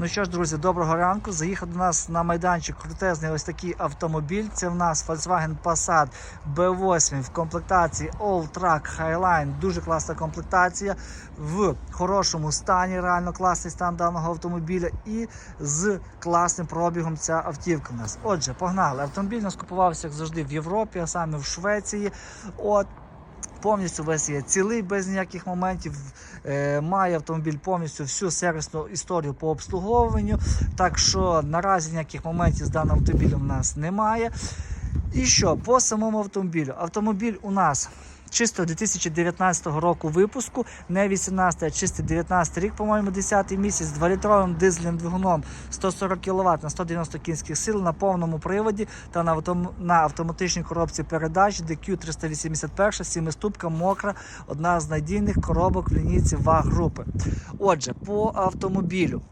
Ну що ж, друзі, доброго ранку. Заїхав до нас на майданчик крутезний ось такий автомобіль. Це в нас Volkswagen Passat B8 в комплектації All Track Highline. Дуже класна комплектація в хорошому стані, реально класний стан даного автомобіля і з класним пробігом ця автівка в нас. Отже, погнали. Автомобіль у нас купувався як завжди в Європі, а саме в Швеції. От Повністю весь є цілий без ніяких моментів. Е, має автомобіль повністю всю сервісну історію по обслуговуванню. Так що наразі ніяких моментів з даним автомобілем у нас немає. І що по самому автомобілю? Автомобіль у нас чисто 2019 року випуску, не 18, а чистий 19 рік, по-моєму, 10 місяць з 2-літровим дизельним двигуном 140 кВт на 190 кінських сил на повному приводі та на, на автоматичній коробці передач DQ381, 7-ступка, мокра, одна з надійних коробок в лінійці ВАГ-групи. Отже, по автомобілю.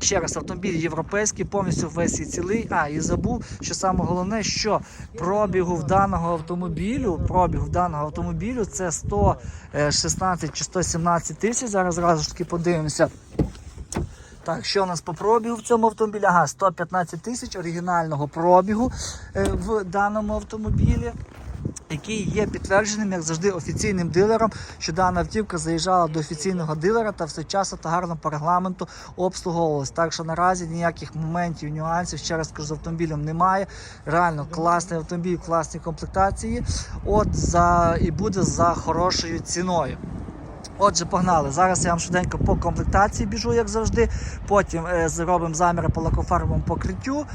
Ще раз, автомобіль європейський, повністю весь і цілий. А, і забув, що саме головне, що пробігу в даного автомобілю, пробігу в даного автомобілю це 116 чи 117 тисяч. Зараз зразу ж таки подивимося. Так, що у нас по пробігу в цьому автомобілі? Ага, 115 тисяч оригінального пробігу е, в даному автомобілі який є підтвердженим, як завжди, офіційним дилером, що дана автівка заїжджала до офіційного дилера та все часу та гарно по регламенту обслуговувалась. Так що наразі ніяких моментів, нюансів, ще раз кажу, з автомобілем немає. Реально класний автомобіль, класні комплектації. От за і буде за хорошою ціною. Отже, погнали. Зараз я вам швиденько по комплектації біжу, як завжди. Потім е, зробимо заміри по лакофарбовому покриттю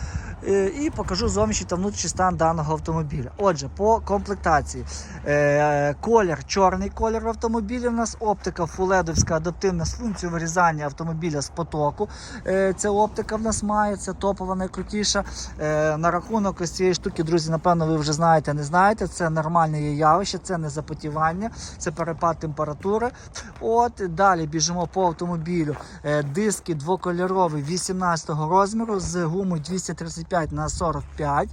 і покажу зовнішній та внутрішній стан даного автомобіля. Отже, по комплектації. Е, колір, чорний колір в автомобілі. У нас оптика фуледовська адаптивна з функцією вирізання автомобіля з потоку. Е, ця оптика в нас має, топова найкрутіша. Е, на рахунок ось цієї штуки, друзі, напевно, ви вже знаєте, не знаєте. Це нормальне є явище, це не запотівання, це перепад температури. От далі біжимо по автомобілю. Е, диски двокольорові 18 розміру з гумою 235 на 45.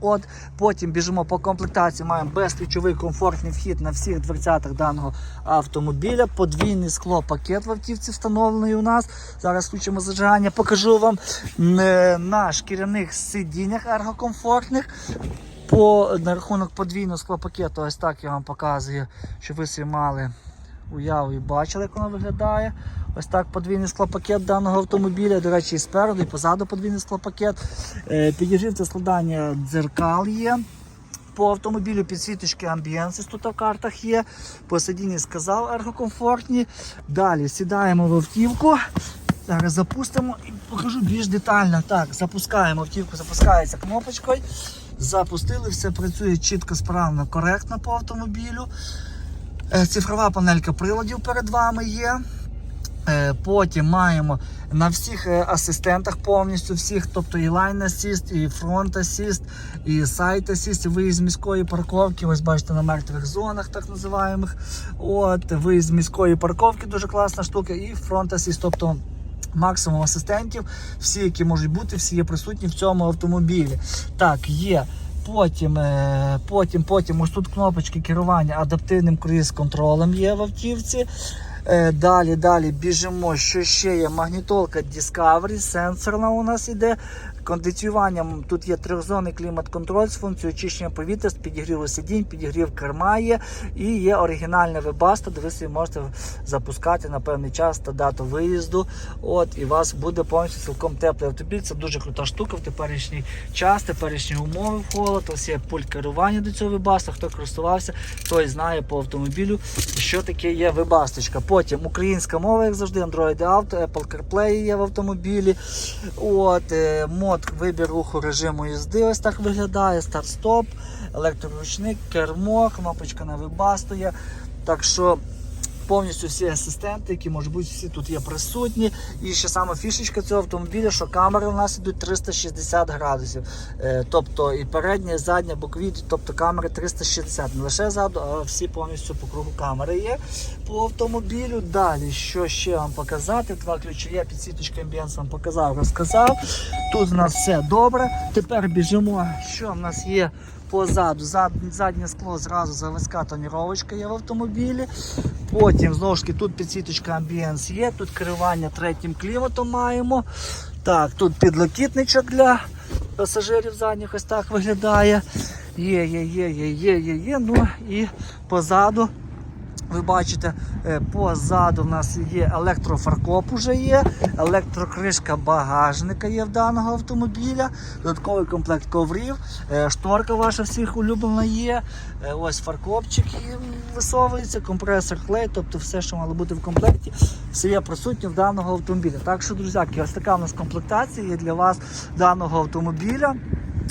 От потім біжимо по комплектації. Маємо безключовий комфортний вхід на всіх дверцятах даного автомобіля. Подвійний скло пакет в автівці встановлений у нас. Зараз включимо зажигання. Покажу вам е, на шкіряних сидіннях ергокомфортних. По на рахунок подвійного склопакету, ось так я вам показую, щоб ви собі мали уяву і бачили, як воно виглядає. Ось так подвійний склопакет даного автомобіля. До речі, і спереду, і позаду подвійний склопакет. Е, Підігрів та складання дзеркал є. По автомобілю підсвіточки амбієнси тут в картах є. По сидінні сказав ергокомфортні. Далі сідаємо в автівку. Зараз запустимо і покажу більш детально. Так, запускаємо автівку, запускається кнопочкою. Запустили, все працює чітко, справно, коректно по автомобілю. Е, Цифрова панелька приладів перед вами є. Е, Потім маємо на всіх е, асистентах повністю всіх, тобто і Assist, і Front Assist, і Side Assist, виїзд з міської парковки. Ось бачите на мертвих зонах, так називаємих. От, виїзд з міської парковки дуже класна штука, і Front Assist, тобто максимум асистентів, всі, які можуть бути, всі є присутні в цьому автомобілі. Так, є. Потім, е, потім, потім ось тут кнопочки керування адаптивним круїз-контролем є в автівці. Е, Далі, далі біжимо. Що ще є? Магнітолка Discovery, сенсорна у нас іде. Кондиціюванням тут є трьохзонний клімат-контроль з функцією очищення повітря, з підігріву сидінь, підігрів керма є. І є оригінальне вебасто, де ви собі можете запускати на певний час та дату виїзду. От, і у вас буде повністю цілком теплий автомобіль. Це дуже крута штука в теперішній час, теперішні умови в холод. Ось є пульт керування до цього вебаста. Хто користувався, той знає по автомобілю, що таке є вебасточка. Потім українська мова, як завжди, Android Auto, Apple CarPlay є в автомобілі. От, мод, вибір руху режиму їзди, ось так виглядає, старт-стоп, електроручник, кермо, кнопочка на вебасту є. Так що повністю всі асистенти, які можуть бути, всі тут є присутні. І ще саме фішечка цього автомобіля, що камери у нас йдуть 360 градусів. Е, тобто і передня, і задня, бокові, тобто камери 360. Не лише ззаду, а всі повністю по кругу камери є по автомобілю. Далі, що ще вам показати? Два ключові підсвіточка амбієнс вам показав, розказав. Тут у нас все добре. Тепер біжимо, що в нас є позаду. Зад, заднє скло зразу заводська тоніровочка є в автомобілі. Потім знову ж таки тут підсвіточка амбієнс є, тут керування третім кліматом маємо. Так, тут підлокітничок для пасажирів задніх ось так виглядає. Є, є, є, є, є, є, є. Ну і позаду ви бачите, е, позаду в нас є електрофаркоп уже є, електрокришка багажника є в даного автомобіля, додатковий комплект коврів, е, шторка ваша всіх улюблена є. е, Ось фаркопчик висовується, компресор клей, тобто все, що мало бути в комплекті, все є присутнє в даного автомобіля. Так що, друзяки, ось така у нас комплектація є для вас даного автомобіля.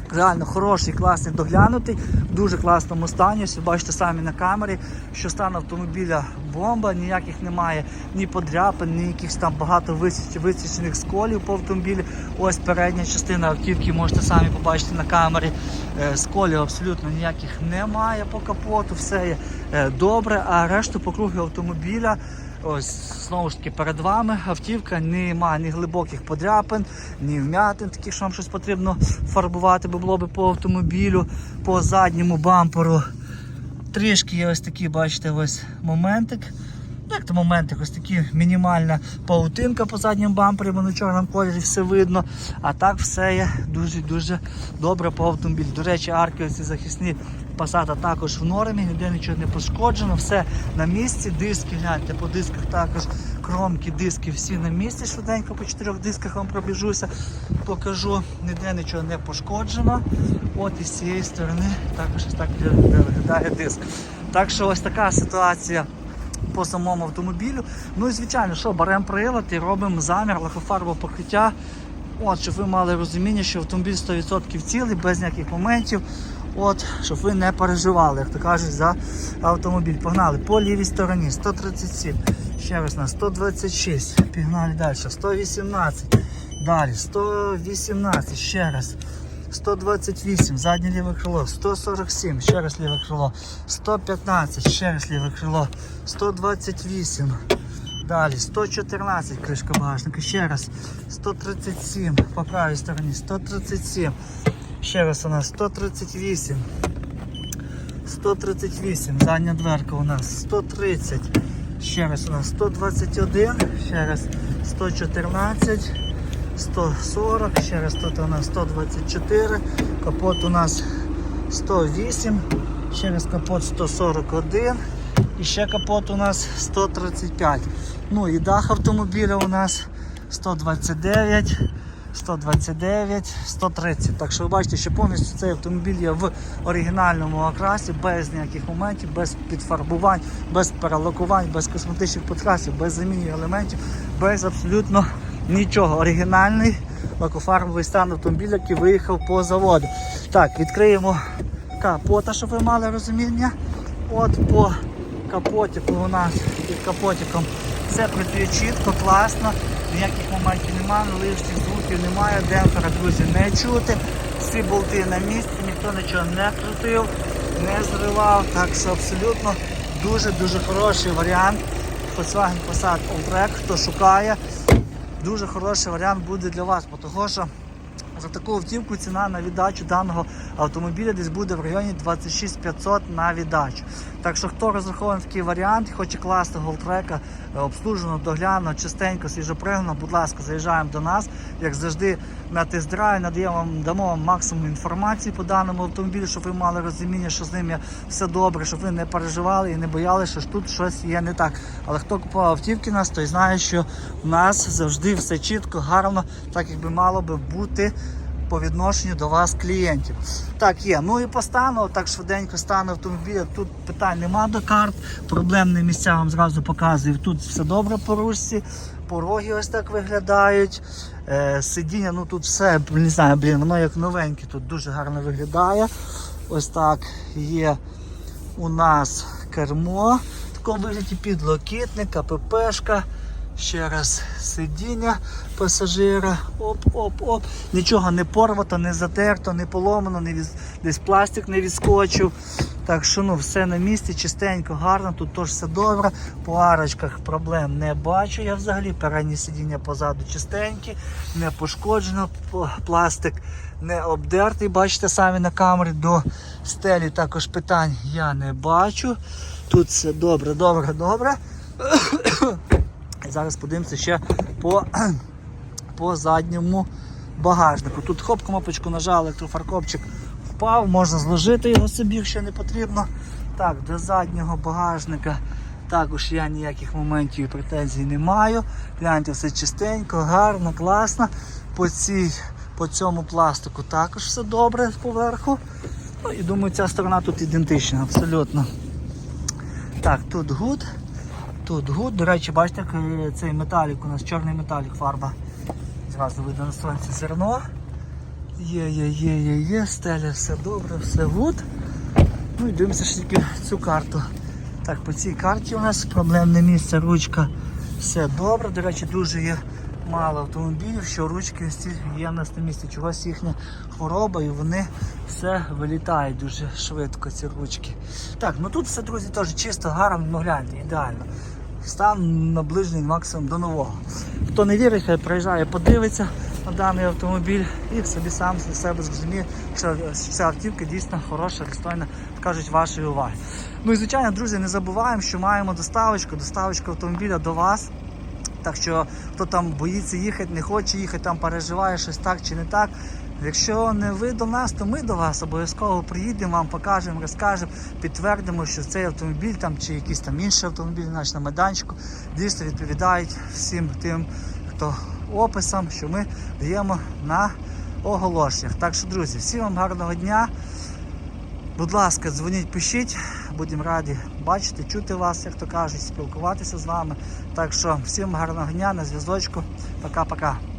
Реально хороший, класний, доглянутий, в дуже класному стані. Ви бачите самі на камері, що стан автомобіля бомба, ніяких немає ні подряпин, ні якихось там багато висічених сколів по автомобілі. Ось передня частина автівки, можете самі побачити на камері. Е, Сколів абсолютно ніяких немає по капоту, все є е, добре, а решту по кругу автомобіля. Ось знову ж таки перед вами автівка немає ні глибоких подряпин, ні вмятин, таких, що вам щось потрібно фарбувати, бо було би по автомобілю, по задньому бамперу. Трішки є ось такі, бачите, ось моментик. Як то моментик, ось такі мінімальна паутинка по задньому бампері, на чорному кольорі все видно. А так все є дуже-дуже добре по автомобілю. До речі, арки ці захисні Passat також в нормі, ніде нічого не пошкоджено, все на місці. Диски, гляньте, по дисках також кромки, диски всі на місці. Швиденько по чотирьох дисках вам пробіжуся, покажу, ніде нічого не пошкоджено. От і з цієї сторони також ось так виглядає диск. Так що ось така ситуація по самому автомобілю. Ну і звичайно, що беремо прилад і робимо замір лакофарбового покриття. От, щоб ви мали розуміння, що автомобіль 100% цілий, без ніяких моментів. От, щоб ви не переживали, як то кажуть, за автомобіль. Погнали по лівій стороні 137. Ще раз на 126. Пігнали далі. 118. Далі 118. Ще раз. 128, заднє ліве крило, 147, ще раз ліве крило, 115, ще раз ліве крило, 128, далі 114, кришка багажника, ще раз, 137, по правій стороні, 137, ще раз у нас 138, 138, задня дверка у нас 130, ще раз у нас 121, ще раз 114, 140, ще раз тут у нас 124, капот у нас 108, ще раз капот 141 і ще капот у нас 135. Ну і дах автомобіля у нас 129, 129, 130. Так що ви бачите, що повністю цей автомобіль є в оригінальному окрасі, без ніяких моментів, без підфарбувань, без перелакувань, без косметичних підкрасів, без заміни елементів, без абсолютно нічого. Оригінальний лакофарбовий стан автомобіля, який виїхав по заводу. Так, відкриємо капота, щоб ви мали розуміння. От по капотику у нас під капотиком все працює чітко, класно, ніяких моментів немає, лишніх звуків немає, демпфера, друзі, не чути. Всі болти на місці, ніхто нічого не крутив, не зривав. Так що абсолютно дуже-дуже хороший варіант. Volkswagen Passat Alltrack, хто шукає, дуже хороший варіант буде для вас, того що за таку автівку ціна на віддачу даного автомобіля десь буде в районі 26 500 на віддачу. Так що хто розрахований такий варіант, хоче класти голтрека, обслужено, догляно, чистенько, свіжопригнано, будь ласка, заїжджаємо до нас. Як завжди, на тест-драйв надаємо вам, дамо вам максимум інформації по даному автомобілю, щоб ви мали розуміння, що з ним все добре, щоб ви не переживали і не боялися, що тут щось є не так. Але хто купував автівки нас, той знає, що у нас завжди все чітко, гарно, так як би мало би бути по відношенню до вас клієнтів. Так, є. Ну і по стану, так швиденько стан автомобіля. Тут питань нема до карт. Проблемні місця вам зразу показую. Тут все добре по ручці. Пороги ось так виглядають. Е, сидіння, ну тут все, не знаю, блін, воно як новеньке, тут дуже гарно виглядає. Ось так є у нас кермо. В такому вигляді підлокітник, КППшка. Ще раз сидіння пасажира. Оп-оп-оп. Нічого не порвато, не затерто, не поломано, не віз... десь пластик не відскочив. Так що ну, все на місці, чистенько, гарно, тут теж все добре. По арочках проблем не бачу. Я взагалі переднє сидіння позаду чистенькі, не пошкоджено, пластик не обдертий. Бачите самі на камері до стелі також питань я не бачу. Тут все добре, добре, добре. Зараз подивимося ще по, по задньому багажнику. Тут хоп, кнопочку нажали, електрофаркопчик впав, можна зложити його собі, якщо не потрібно. Так, до заднього багажника також я ніяких моментів і претензій не маю. Гляньте, все чистенько, гарно, класно. По, цій, по цьому пластику також все добре поверху. Ну і думаю, ця сторона тут ідентична, абсолютно. Так, тут гуд. Тут гуд. До речі, бачите, цей металік у нас чорний металік фарба. Зразу видно на сонці зерно. Є, є, є, є, є, стеля, все добре, все гуд. Ну і дивимося ще тільки цю карту. Так, по цій карті у нас проблемне місце, ручка. Все добре. До речі, дуже є мало автомобілів, що ручки є в нас на місці. Чогось їхня хвороба і вони все вилітають дуже швидко, ці ручки. Так, ну тут все, друзі, теж чисто, гарно, ну гляньте, ідеально. Стан наближений максимум до нового. Хто не вірить, хай приїжджає, подивиться на даний автомобіль і собі сам для себе зрозуміє, що ця автівка дійсно хороша, достойна, кажуть, вашої уваги. Ну і звичайно, друзі, не забуваємо, що маємо доставочку, доставочку автомобіля до вас. Так що хто там боїться їхати, не хоче їхати, там переживає щось так чи не так. Якщо не ви до нас, то ми до вас обов'язково приїдемо, вам покажемо, розкажемо, підтвердимо, що цей автомобіль там чи якийсь там інший автомобіль наш на майданчику дійсно відповідають всім тим, хто описам, що ми даємо на оголошеннях. Так що, друзі, всім вам гарного дня. Будь ласка, дзвоніть, пишіть, будемо раді бачити, чути вас, як то кажуть, спілкуватися з вами. Так що всім гарного дня на зв'язочку. Пока-пока.